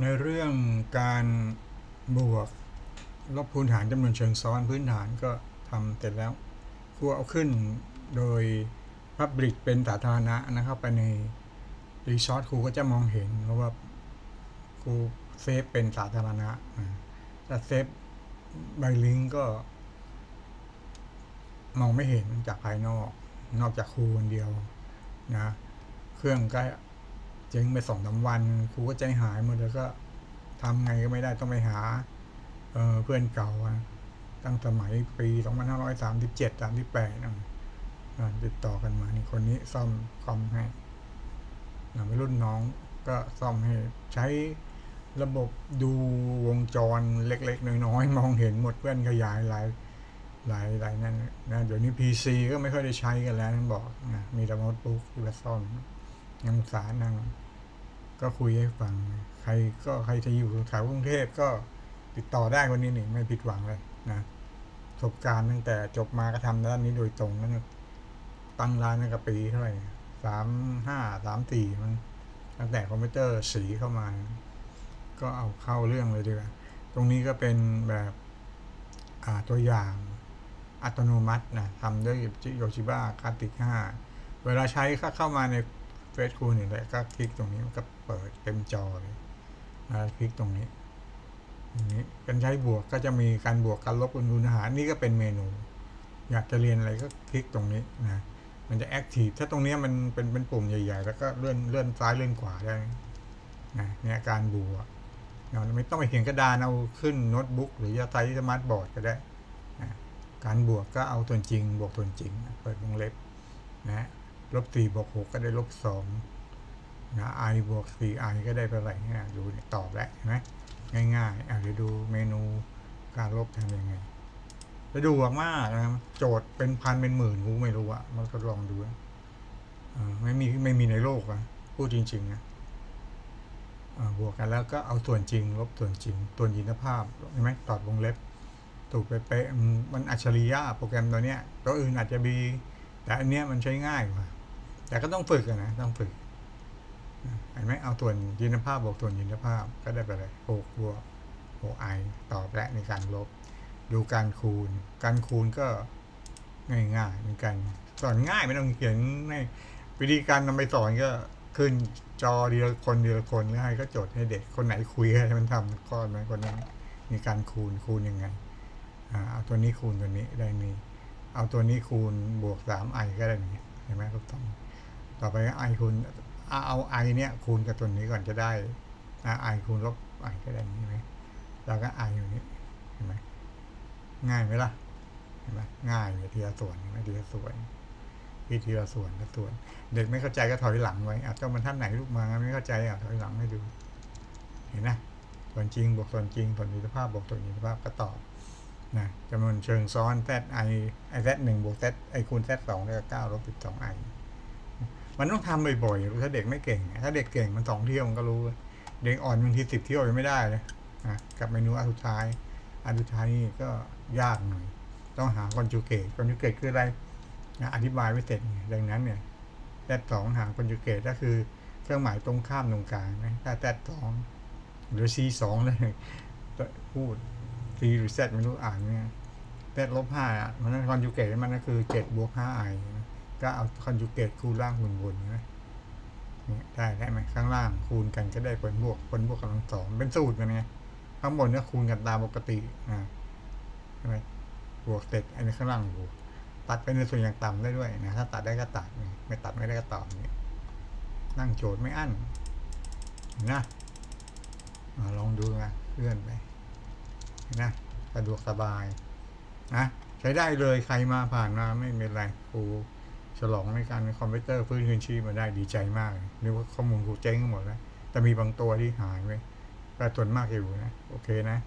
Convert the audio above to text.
ในเรื่องการบวกลบคูณหารจำนวนเชิงซ้อนพื้นฐานก็ทำเสร็จแล้วครูเอาขึ้นโดย Public เป็นสาธารณะนะครับไปในรีซอสครูก็จะมองเห็นเพราะว่าครูเซฟเป็นสาธารณะถ้าเซฟใบลิงก์ก็ มองไม่เห็นจากภายนอก นอกจากครูคนเดียวนะ เครื่องก็เจ๊งไปสองสาวันครูก็ใจหายหมดแล้วก็ทำไงก็ไม่ได้ต้องไปหาเออเพื่อนเก่าตั้งสมัยปี2537 38นะอ่ามสิบเจ็ดสามสิบแปดติดต่อกันมานี่คนนี้ซ่อมคอมให้นะไม่รุ่นน้องก็ซ่อมให้ใช้ระบบดูวงจรเล็ก ๆ น้อยๆมองเห็นหมดเพื่อนขยายหลายหลายหลายนั่นนะเดี๋ยวนี้ PC ก็ไม่ค่อยได้ใช้กันแล้วนั่นบอกนะมีแต่โน้ตบุ๊กที่มาซ่อมยังสารนั่ง ก็คุยให้ฟัง ใครก็ใครจะอยู่แถวกรุงเทพก็ติดต่อได้คนนี้นี่ไม่ผิดหวังเลยนะประสบการณ์ตั้งแต่จบมาก็ทำด้านนี้โดยตรงนั่นตั้งร้านนั่นก็ปีเท่าไหร่สามห้าสามสี่มันตั้งแต่คอมพิวเตอร์สีเข้ามา ก็เอาเข้าเรื่องเลยดีกว่า ตรงนี้ก็เป็นแบบอ่าตัวอย่างอัตโนมัตินะทำด้วยโยชิบ้าคาติก5เวลาใช้เข้ามาใน เฟซคูนี่แหละก็คลิกตรงนี้มันก็เปิดเต็มจอเลยนะคลิกตรงนี้ตรงนี้การใช้บวกก็จะมีการบวกการลบคูณหารนี่ก็เป็นเมนู อยากจะเรียนอะไรก็คลิกตรงนี้นะมันจะแอคทีฟถ้าตรงนี้มันเป็นเป็นปุ่มใหญ่ๆ แล้วก็เลื่อนเลื่อนซ้ายเลื่อนขวาได้นะเนี่ยการบวกเราไม่ต้องไปเขียนกระดานเอาขึ้นโน้ตบุ๊กหรือจะใช้สมาร์ทบอร์ดก็ได้นะการบวกก็เอาส่วนจริง บวกส่วนจริงเปิดวงเล็บนะ ลบสี่บวกหกก็ได้ลบสองนะไอบวกสี่ไอก็ได้ไปอะไรเนี่ยดูตอบแล้วเห็นไหมง่ายๆอะเดี๋ยวดูเมนูการลบทำยังไงจะดูมากนะโจทย์เป็นพันเป็นหมื่นกูไม่รู้อะมันก็ลองดูนะอ่าไม่มีไม่มีในโลกอะพูดจริงๆนะบวกกันแล้วก็เอาส่วนจริง ลบส่วนจริงตัวยินภาพเห็นไหมตอดวงเล็บถูกเป๊ะมันอัจฉริยะโปรแกรมตัวเนี้ยตัวอื่นอาจจะมีแต่อันเนี้ยมันใช้ง่ายกว่า แต่ก็ต้องฝึกนะต้องฝึกเห็นไหมเอาส่วนยินภาพบวกส่วนยินภาพก็ได้ไปเลยหกบวกหกไอตอบและในการลบ ดูการคูณ การคูณก็ง่ายๆเหมือนกันสอนง่ายไม่ต้องเขียนในวิธีการนำไปสอนก็ขึ้นจอเดียวคนเดียวคนง่ายก็จดให้เด็กคนไหนคุยให้มันทำก้อนนั้นคนนั้นมีการคูณคูณยังไงอเอาตัวนี้คูณตัวนี้ได้นี่เอาตัวนี้คูณบวกสามไอก็ได้นี่เห็นไหมครับต้อง ต่อไปไอคูณเอาไอเนี้ยคูณกับตัวนี้ก่อนจะได้ไอคูณลบไอก็ได้นี่ไหมแล้วก็ไออยู่นี้เห็นไหมง่ายไหมล่ะเห็นไหมง่ายเลยทีละส่วนเห็นไหมทีละส่วนพี่ทีละส่วนละส่วน เด็กไม่เข้าใจก็ถอยหลังไว้อะต้องมันท่านไหนลูกมาไม่เข้าใจอะถอยหลังให้ดู เห็นนะส่วนจริงบวกส่วนจริงส่วนยุทธภาพบวกส่วนยุทธภาพก็ตอบนะจำนวนเชิงซ้อน z i i z หนึ่งบวก z ไอคูณ z สองได้เก้าลบสิบสอง i มันต้องทำบ่อยๆถ้าเด็กไม่เก่ง ถ้าเด็กเก่งมันสองเที่ยวมันก็รู้ เด็กอ่อนบางทีสิบเที่ยวยังไม่ได้เลยะกับเมนูอันสุดท้าย อันสุดท้ายนี่ก็ยากหน่อย ต้องหาคอนจูเกตคอนจูเกตคืออะไรนะอธิบายไม่เสร็จดังนั้นเนี่ย z สองหาคอนจูเกตก็คือเครื่องหมายตรงข้ามตรงกลางนะถ้า z สองหรือ c สองเลยพูด c หรือ z ไม่รู้อ่านเนี่ย z ลบห้าอะมันคอนจูเกตมันก็คือเจ็ดบวกห้าไอ ก็เอาคอนจูเกตคูณล่างคูณบนใช่ไหมนี่ได้ได้ไหมข้างล่างคูณกันก็ได้ผลบวกผลบวกกำลังสองเป็นสูตรมันไงข้างบนก็คูณกันตามปกติอ่าใช่ไหมบวกเสร็จอันนี้ข้างล่างบวกตัดไปในส่วนอย่างต่ำได้ด้วยนะถ้าตัดได้ก็ตัดไม่ตัดไม่ได้ก็ตอบนี่นั่งโจทย์ไม่อั้นนะมาลองดูนะเลื่อนไปนะสะดวกสบายนะใช้ได้เลยใครมาผ่านมาไม่เป็นไรครู ฉลองในการคอมพิวเตอร์ฟื้นคืนชีพมาได้ดีใจมากนึกว่าข้อมูลครูเจ๊งหมดแล้วแต่มีบางตัวที่หายไปก็ส่วนมากอยู่นะ โอเคนะ